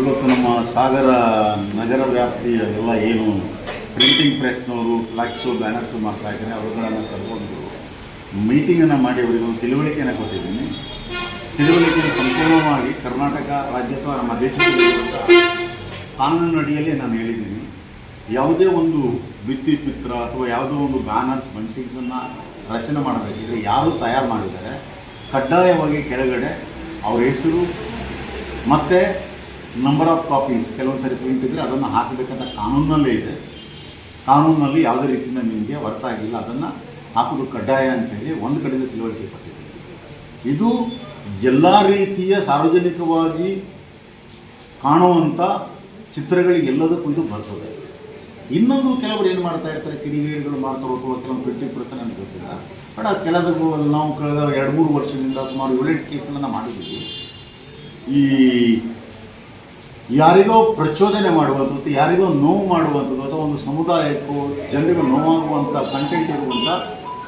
ಇವತ್ತು ನಮ್ಮ ಸಾಗರ ನಗರ ವ್ಯಾಪ್ತಿಯ ಎಲ್ಲ ಏನು ಪ್ರಿಂಟಿಂಗ್ ಪ್ರೆಸ್ನವರು ಫ್ಲಾಕ್ಸು ಬ್ಯಾನರ್ಸು ಮಾಡ್ತಾ ಇದ್ದಾರೆ, ಅವರುಗಳನ್ನು ಕರ್ಕೊಂಡು ಮೀಟಿಂಗನ್ನು ಮಾಡಿ ಅವರಿಗೆ ತಿಳುವಳಿಕೆಯನ್ನು ಕೊಟ್ಟಿದ್ದೀನಿ. ತಿಳುವಳಿಕೆಯನ್ನು ಸಂಪೂರ್ಣವಾಗಿ ಕರ್ನಾಟಕ ರಾಜ್ಯ ನಮ್ಮ ದೇಶದಲ್ಲಿರುವಂಥ ಕಾನೂನು ಅಡಿಯಲ್ಲಿ ನಾನು ಹೇಳಿದ್ದೀನಿ. ಯಾವುದೇ ಒಂದು ಭಿತ್ತಿಚಿತ್ರ ಅಥವಾ ಯಾವುದೋ ಒಂದು ಬ್ಯಾನರ್ಸ್ ಬಂಟಿಂಗ್ಸನ್ನು ರಚನೆ ಮಾಡಬೇಕಿದ್ರೆ ಯಾರು ತಯಾರು ಮಾಡಿದ್ದಾರೆ, ಕಡ್ಡಾಯವಾಗಿ ಕೆಳಗಡೆ ಅವ್ರ ಹೆಸರು ಮತ್ತು ನಂಬರ್ ಆಫ್ ಕಾಪೀಸ್ ಕೆಲವೊಂದು ಸರಿ ಪ್ರಿಂಟ್ ಇದ್ದರೆ ಅದನ್ನು ಹಾಕಬೇಕಂತ ಕಾನೂನಲ್ಲೇ ಇದೆ. ಕಾನೂನಲ್ಲಿ ಯಾವುದೇ ರೀತಿಯಿಂದ ನಿಮಗೆ ಹೊರತಾಗಿಲ್ಲ ಅದನ್ನು ಹಾಕೋದು ಕಡ್ಡಾಯ ಅಂತೇಳಿ ಒಂದು ಕಡೆಯಿಂದ ತಿಳುವಳಿಕೆ ಪಟ್ಟಿದೆ ಇದು ಎಲ್ಲ ರೀತಿಯ ಸಾರ್ವಜನಿಕವಾಗಿ ಕಾಣುವಂಥ ಚಿತ್ರಗಳಿಗೆ ಎಲ್ಲದಕ್ಕೂ ಇದು ಬರ್ತದೆ. ಇನ್ನೊಂದು ಕೆಲವರು ಏನು ಮಾಡ್ತಾ ಇರ್ತಾರೆ, ಕಿಡಿಗೇಡಿಗಳು ಮಾಡ್ತಾ ಅಥವಾ ಕೆಲವೊಂದು ಪ್ರಿಂಟಿಂಗ್ ಪ್ರಶ್ನೆ ಅಂತ ಗೊತ್ತಿಲ್ಲ. ಬಟ್ ಆ ಕೆಲವು ನಾವು ಕಳೆದ ಎರಡು ಮೂರು ವರ್ಷದಿಂದ ಸುಮಾರು ಏಳೆಂಟು ಕೇಸ್ಗಳನ್ನು ಮಾಡಿದ್ದೀವಿ. ಈ ಯಾರಿಗೋ ಪ್ರಚೋದನೆ ಮಾಡುವಂಥದ್ದು, ಯಾರಿಗೋ ನೋವು ಮಾಡುವಂಥದ್ದು ಅಥವಾ ಒಂದು ಸಮುದಾಯಕ್ಕೂ ಜನರಿಗೂ ನೋವಾಗುವಂಥ ಕಂಟೆಂಟ್ ಇರುವಂಥ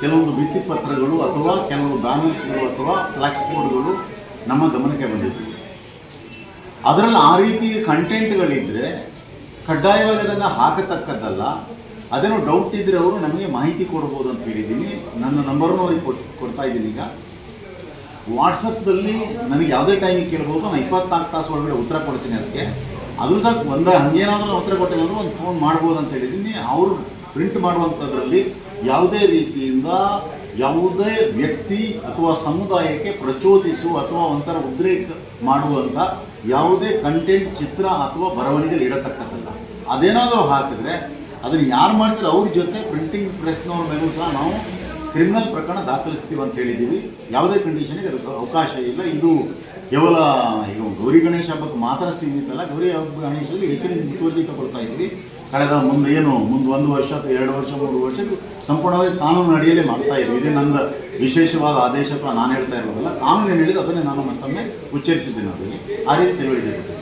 ಕೆಲವೊಂದು ಭಿತ್ತಿಪತ್ರಗಳು ಅಥವಾ ಕೆಲವು ಬ್ಯಾನರ್ಸ್ಗಳು ಅಥವಾ ಫ್ಲಾಕ್ಸ್ ಬೋರ್ಡ್ಗಳು ನಮ್ಮ ಗಮನಕ್ಕೆ ಬಂದಿದ್ದವು ಅದರಲ್ಲಿ ಆ ರೀತಿ ಕಂಟೆಂಟ್ಗಳಿದ್ದರೆ ಕಡ್ಡಾಯವಾಗಿ ಅದನ್ನು ಹಾಕತಕ್ಕದ್ದಲ್ಲ. ಅದೇನೋ ಡೌಟ್ ಇದ್ದರೆ ಅವರು ನಮಗೆ ಮಾಹಿತಿ ಕೊಡ್ಬೋದು ಅಂತ ಹೇಳಿದ್ದೀನಿ. ನನ್ನ ನಂಬರ್ನೂ ಅವ್ರಿಗೆ ಕೊಟ್ಟು ಕೊಡ್ತಾ ಇದ್ದೀನಿ ಈಗ. ವಾಟ್ಸಪ್ದಲ್ಲಿ ನನಗೆ ಯಾವುದೇ ಟೈಮಿಗೆ ಕೇಳ್ಬೋದು ನಾನು ಇಪ್ಪತ್ನಾಲ್ಕು ತಾಸು ಒಳಗಡೆ ಉತ್ತರ ಕೊಡ್ತೀನಿ ಅದಕ್ಕೆ. ಅದ್ರ ಸಹ ಒಂದು ಹಂಗೇನಾದರೂ ಉತ್ತರ ಕೊಟ್ಟಿಲ್ಲ ಅಂದ್ರೆ ಒಂದು ಫೋನ್ ಮಾಡ್ಬೋದು ಅಂತ ಹೇಳಿದ್ದೀನಿ. ಅವರು ಪ್ರಿಂಟ್ ಮಾಡುವಂಥದ್ರಲ್ಲಿ ಯಾವುದೇ ರೀತಿಯಿಂದ ಯಾವುದೇ ವ್ಯಕ್ತಿ ಅಥವಾ ಸಮುದಾಯಕ್ಕೆ ಪ್ರಚೋದಿಸು ಅಥವಾ ಒಂಥರ ಉದ್ರೇಕ ಮಾಡುವಂಥ ಯಾವುದೇ ಕಂಟೆಂಟ್ ಚಿತ್ರ ಅಥವಾ ಬರವಣಿಗೆ ಇಡತಕ್ಕಂಥದ್ದಲ್ಲ. ಅದೇನಾದರೂ ಹಾಕಿದ್ರೆ, ಅದನ್ನು ಯಾರು ಮಾಡ್ತಾರೆ ಅವ್ರ ಜೊತೆ ಪ್ರಿಂಟಿಂಗ್ ಪ್ರೆಸ್ನವ್ರ ಮೇಲೂ ಸಹ ನಾವು ಕ್ರಿಮಿನಲ್ ಪ್ರಕರಣ ದಾಖಲಿಸ್ತೀವಿ ಅಂತ ಹೇಳಿದ್ದೀವಿ. ಯಾವುದೇ ಕಂಡೀಷನ್ಗೆ ಅದಕ್ಕೆ ಅವಕಾಶ ಇಲ್ಲ. ಇದು ಕೇವಲ ಈಗ ಗೌರಿ ಗಣೇಶ ಹಬ್ಬಕ್ಕೆ ಮಾತ್ರ ಸೀಮಿತ ಅಲ್ಲ. ಗೌರಿ ಹಬ್ಬ ಗಣೇಶದಲ್ಲಿ ಹೆಚ್ಚಿನ ಮುತುವರ್ಜಿ ತಗೊಳ್ತಾ ಇದ್ವಿ. ಕಳೆದ ಮುಂದೆ ಏನು, ಮುಂದೆ ಒಂದು ವರ್ಷ ಅಥವಾ ಎರಡು ವರ್ಷ, ಮೂರು ವರ್ಷ ಸಂಪೂರ್ಣವಾಗಿ ಕಾನೂನು ಅಡಿಯಲ್ಲೇ ಮಾಡ್ತಾ ಇದ್ವಿ. ಇದೇ ನನ್ನ ವಿಶೇಷವಾದ ಆದೇಶ ಅಥವಾ ನಾನು ಹೇಳ್ತಾ ಇರೋದಲ್ಲ. ಕಾನೂನು ಏನು ಹೇಳಿದೆ ಅದನ್ನೇ ನಾನು ಮತ್ತೊಮ್ಮೆ ಉಚ್ಚರಿಸಿದ್ದೇನೆ ಅವರಿಗೆ. ಆ ರೀತಿ ತಿಳುವಳಿಕೆ